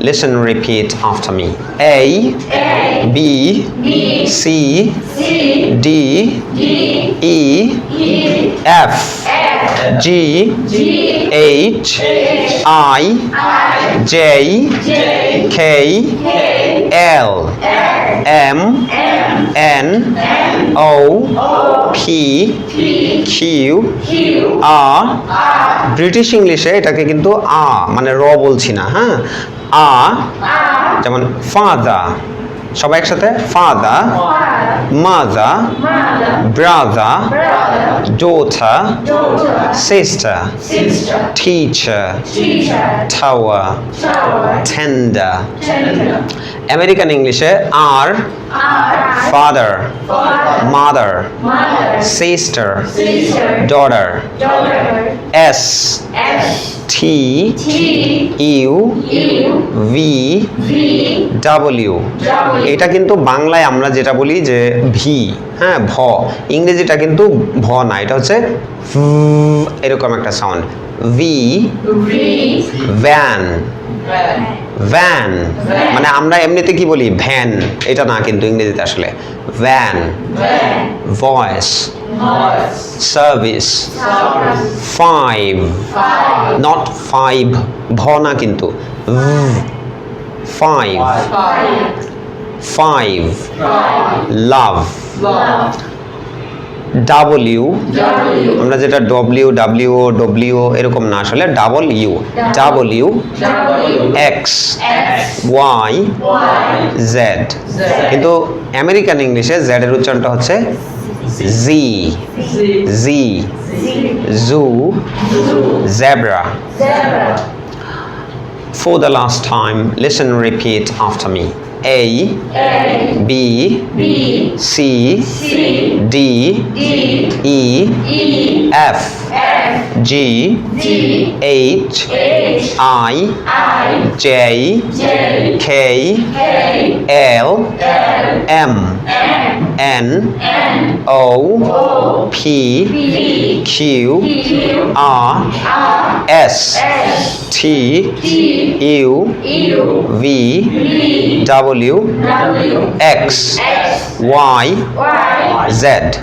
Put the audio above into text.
listen and repeat after me a A b B c C, d D e e f F, g G h H i I j J k K l L m M n o o p P q Q r British ইংলিশে এটাকে কিন্তু আ মানে র বলছি না হ্যাঁ আ, যেমন ফাদা, সবাই একসাথে? Father, mother, brother daughter sister teacher tower tender American ইংলিশে আর, father, mother, sister daughter S T U V W এটা কিন্তু বাংলায় আমরা যেটা বলি যে ভি হ্যাঁ ভ। ইংরেজিটা কিন্তু ভ না, এটা হচ্ছে এরকম একটা সাউন্ড ভি ভ্যান ভ্যান মানে আমরা এমনিতে কি বলি? ভ্যান এটা না কিন্তু ইংরেজিতে আসলে। Van voice service five not five ভ না কিন্তু। ফাইভ ফাইভ লাভ ডাবল আমরা যেটা ডব্লিউ ডাব্লিউ ডব্লিউ এরকম না আসলে W W X Y Z কিন্তু আমেরিকান ইংলিশে জেড এর উচ্চারণটা হচ্ছে Z Z zoo zebra For the last time, listen repeat after me. A, A B, B C, C D, D E, e F, F G, G H, H I, I J, J K, K L, L M, M N, N O, o P, P Q, Q R, R S. T. U. V. W. X. Y. Z.